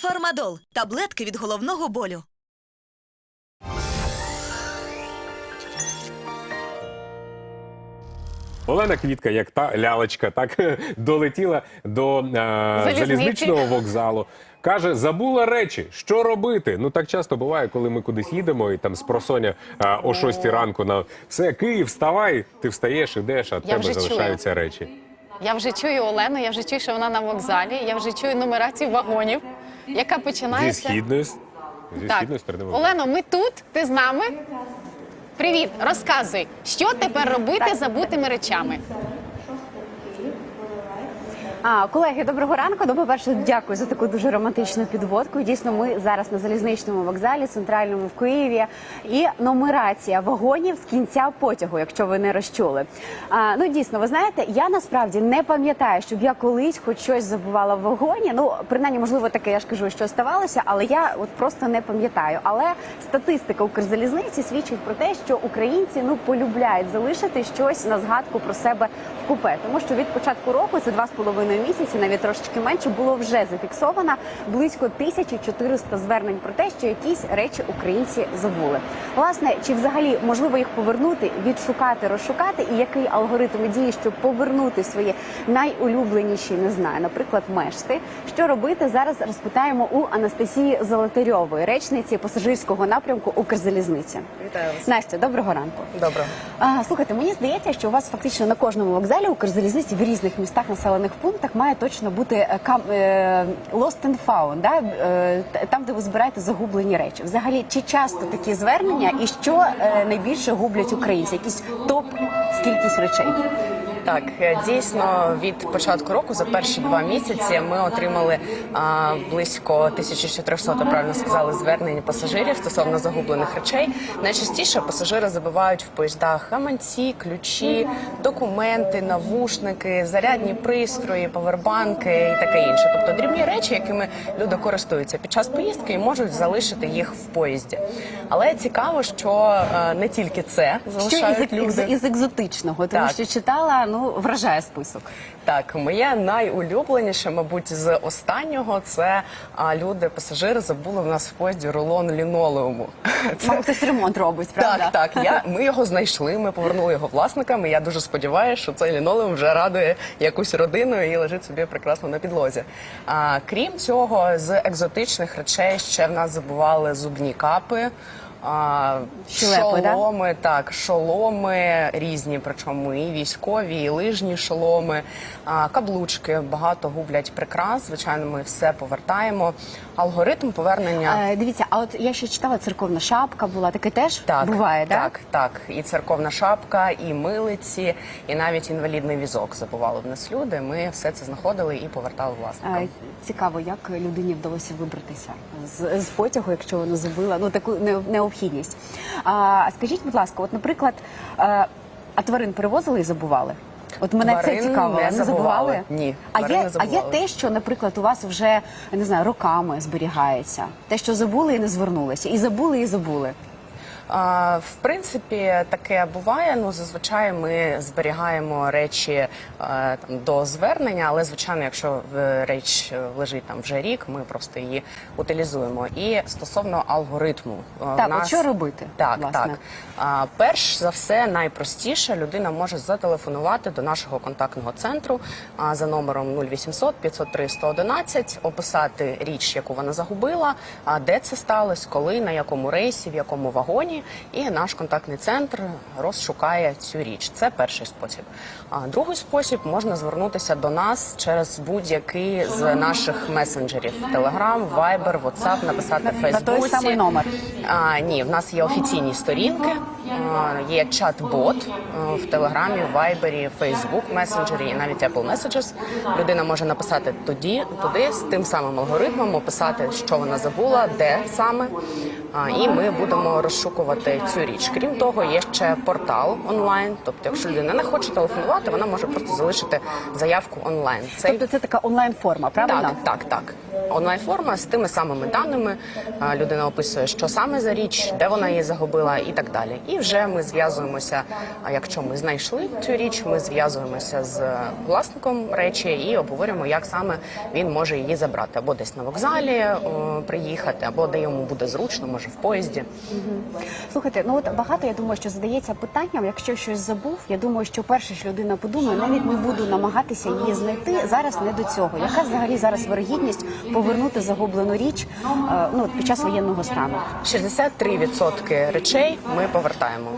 Фармадол таблетки від головного болю. Олена Квітка, як та лялечка, так долетіла до е, Залізниці. залізничного вокзалу. Каже, забула речі, що робити. Ну так часто буває, коли ми кудись їдемо, і там з просоня е, о 6 ранку на все, Київ, вставай, ти встаєш, ідеш, а в тебе вже чую. залишаються речі. Я вже чую Олену, я вже чую, що вона на вокзалі, я вже чую нумерацію вагонів, яка Зі починається. с- зі Так. східної сторони. вокзалу. Олено, ми тут, ти з нами. Привіт, розказуй, що тепер робити з забутими речами? А, колеги, доброго ранку. Ну, по-перше, дякую за таку дуже романтичну підводку. Дійсно, ми зараз на залізничному вокзалі, центральному в Києві, і нумерація вагонів з кінця потягу, якщо ви не розчули. А, ну дійсно, ви знаєте, я насправді не пам'ятаю, щоб я колись хоч щось забувала в вагоні. Ну, принаймні, можливо, таке я ж кажу, що ставалося, але я от просто не пам'ятаю. Але статистика Укрзалізниці свідчить про те, що українці ну полюбляють залишити щось на згадку про себе в купе, тому що від початку року це два з половиною місяці, навіть трошечки менше, було вже зафіксовано близько 1400 звернень про те, що якісь речі українці забули. Власне, чи взагалі можливо їх повернути, відшукати, розшукати, і який алгоритм дії, щоб повернути свої найулюбленіші, не знаю, наприклад, мешти. Що робити зараз? Розпитаємо у Анастасії Золотарьової, речниці пасажирського напрямку Укрзалізниці. Вітаю вас. Настя, доброго ранку. Добре. А, слухайте, мені здається, що у вас фактично на кожному вокзалі Укрзалізниці в різних містах населених пунктах має точно бути е, е, lost and found, да? е, там, де ви збираєте загублені речі. Взагалі, чи часто такі звернення і що найбільше гублять українці? Якісь топ кількість речей? Так, е, дійсно, від початку року за перші два місяці ми отримали а, близько 1400, правильно сказали, звернень пасажирів стосовно загублених речей. Найчастіше пасажири забувають в поїздах гаманці, ключі, документи, навушники, зарядні пристрої, повербанки і таке інше. Тобто дрібні речі, якими люди користуються під час поїздки і можуть залишити їх в поїзді. Але цікаво, що е, не тільки це Що залишають із, із, люди. із екзотичного? Тому Так. що читала, ну вражає список. Так, моє найулюбленіше, мабуть, з останнього це а, люди, пасажири забули в нас в поїзді рулон лінолеуму. Це Мабуть, хтось ремонт робить, правда? так, так. Я ми його знайшли. Ми повернули його власникам. і Я дуже сподіваюся, що цей лінолеум вже радує якусь родину і лежить собі прекрасно на підлозі. А крім цього, з екзотичних речей ще в нас забували зубні капи. А, Щелепи, да? шоломи, так, шоломи різні, причому і військові, і лижні шоломи, а, каблучки багато гублять прикрас. Звичайно, ми все повертаємо. Алгоритм повернення. Е, дивіться, а от я ще читала церковна шапка була, таке теж Так, буває, да? так, так. І церковна шапка, і милиці, і навіть інвалідний візок забували в нас люди. Ми все це знаходили і повертали власникам. Е, Цікаво, як людині вдалося вибратися з, з потягу, якщо вона забила ну таку не- необхідність. А скажіть, будь ласка, от, наприклад, е, а тварин перевозили і забували? От мене Тварин це цікаво. не забували? забували. Ні, А є, не а є те, що, наприклад, у вас вже не знаю, роками зберігається. Те, що забули і не звернулися, і забули, і забули. В принципі, таке буває. Ну зазвичай ми зберігаємо речі е, там до звернення, але звичайно, якщо реч лежить там вже рік, ми просто її утилізуємо. І стосовно алгоритму, е, Так, от що робити, Так, власне? так. Перш за все, найпростіше людина може зателефонувати до нашого контактного центру за номером 0800 503 111, описати річ, яку вона загубила, де це сталося, коли, на якому рейсі, в якому вагоні, і наш контактний центр розшукає цю річ. Це перший спосіб. А другий спосіб можна звернутися до нас через будь-який з наших месенджерів: Telegram, Viber, WhatsApp, написати в На той самий номер. А, ні, в нас є офіційні сторінки, а, є чат-бот в Телеграмі, Вайбері, Фейсбук месенджері і навіть Apple Messages. Людина може написати тоді, туди з тим самим алгоритмом, описати, що вона забула, де саме. А, і ми будемо розшукувати отримувати цю річ. Крім того, є ще портал онлайн. Тобто, якщо людина не хоче телефонувати, вона може просто залишити заявку онлайн. Цей Тобто це така онлайн-форма, правильно? так, так, так. Онлайн форма з тими самими даними. Людина описує, що саме за річ, де вона її загубила, і так далі. І вже ми зв'язуємося. А якщо ми знайшли цю річ, ми зв'язуємося з власником речі і обговорюємо, як саме він може її забрати, або десь на вокзалі о, приїхати, або де йому буде зручно, може в поїзді. Слухайте, ну от багато я думаю, що задається питанням, якщо щось забув, я думаю, що перше, що людина подумає, навіть не буду намагатися її знайти. Зараз не до цього. Яка взагалі зараз вирогідність повернути загублену річ е, ну під час воєнного стану? 63% речей ми повертаємо.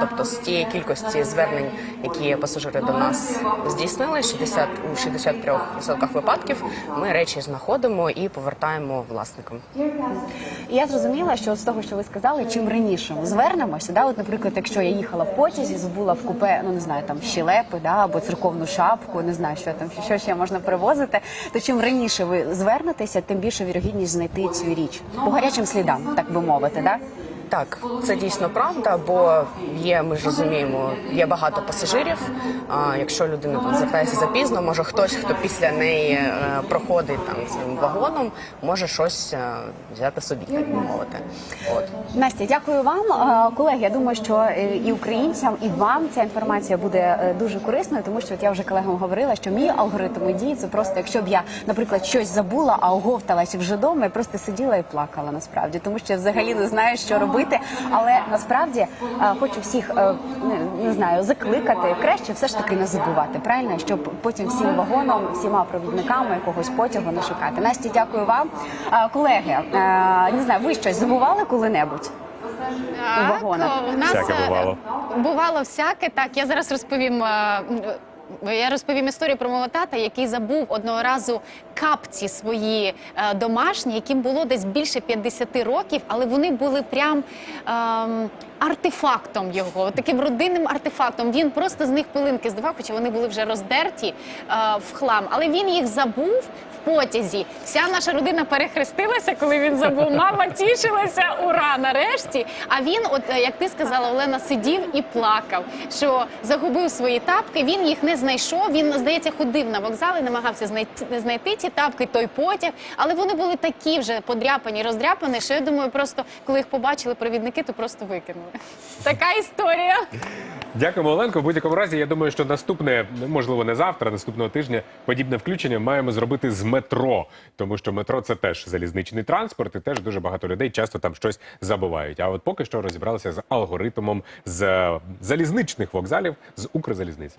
Тобто з тієї кількості звернень, які пасажири до нас здійснили, 60, у 63% випадків ми речі знаходимо і повертаємо власникам. Я зрозуміла, що з того, що ви сказали, чим раніше звернемося, да, от, наприклад, якщо я їхала в потязі, забула в купе, ну не знаю, там щелепи, да, або церковну шапку, не знаю, що там що ще можна привозити, то чим раніше ви звернетеся, тим більше вірогідність знайти цю річ по гарячим слідам, так би мовити, да? Так, це дійсно правда, бо є, ми ж розуміємо, є багато пасажирів. А якщо людина там звертається запізно, може хтось, хто після неї е, проходить там цим вагоном, може щось е, взяти собі, так би мовити. От. Настя, дякую вам, Е, колеги. Я думаю, що і українцям, і вам ця інформація буде дуже корисною, тому що от я вже колегам говорила, що мій алгоритм дії це просто, якщо б я, наприклад, щось забула, а оговталася вже вдома, я просто сиділа і плакала насправді, тому що я взагалі не знаю, що робити. Але насправді е, хочу всіх е, не, знаю закликати краще все ж таки не забувати, правильно, щоб потім всім вагоном, всіма провідниками якогось потягу не шукати. Настя, дякую вам, Е, колеги. Не знаю, ви щось забували коли-небудь? У вагонах. у нас Всяке бувало. Бувало всяке. Так, я зараз розповім. Я розповім історію про мого тата, який забув одного разу капці свої е, домашні, яким було десь більше 50 років, але вони були прям ем, артефактом його, таким родинним артефактом. Він просто з них пилинки здавав, хоча вони були вже роздерті е, в хлам. Але він їх забув в потязі. Вся наша родина перехрестилася, коли він забув. Мама тішилася, ура, нарешті. А він, от е, як ти сказала, Олена, сидів і плакав, що загубив свої тапки. Він їх не знайшов. Він, здається, ходив на вокзал і намагався знайти, знайти ці тапки, той потяг. Але вони були такі вже подряпані, роздряпані, що я думаю, просто коли їх побачили провідники, то просто викинули. Така історія. Дякуємо, Оленко. В будь-якому разі, я думаю, що наступне, можливо, не завтра, наступного тижня, подібне включення маємо зробити з метро, тому що метро це теж залізничний транспорт, і теж дуже багато людей часто там щось забувають. А от поки що розібралися з алгоритмом з е, залізничних вокзалів з Укрзалізниці.